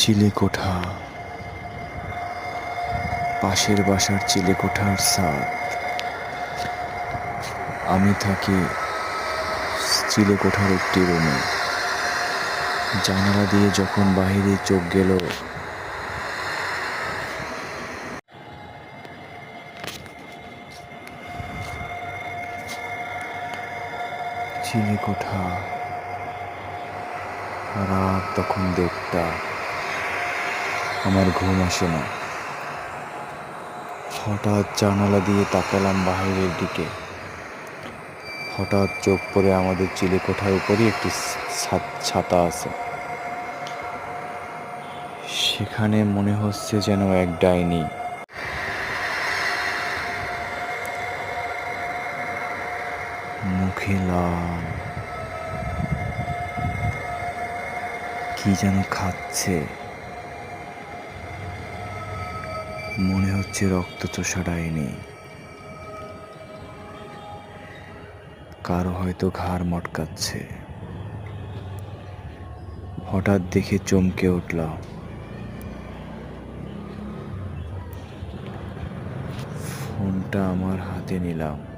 চিলেকোঠা। পাশের বাসার চিলেকোঠার ছাদ আমি থাকি চিলেকোঠার একটি রুমে। জানালা দিয়ে যখন বাহিরে চোখ গেল, চিলেকোঠা, রাত তখন দেড়টা। আমার ঘুম আসে না। হঠাৎ জানালা দিয়ে তাকালাম বাইরের দিকে। হঠাৎ চোখ পড়ে আমাদের চিলেকোঠার উপরই একটি ছাতা আছে। সেখানে মনে হচ্ছে যেন এক ডাইনি। মুখে লাল। কি যেন খাচ্ছে। মনে হচ্ছে রক্ত চোষা ডাইনি কারও হয়তো ঘাড় মটকাচ্ছে। হঠাৎ দেখে চমকে উঠল ফোনটা আমার হাতে নিলাম।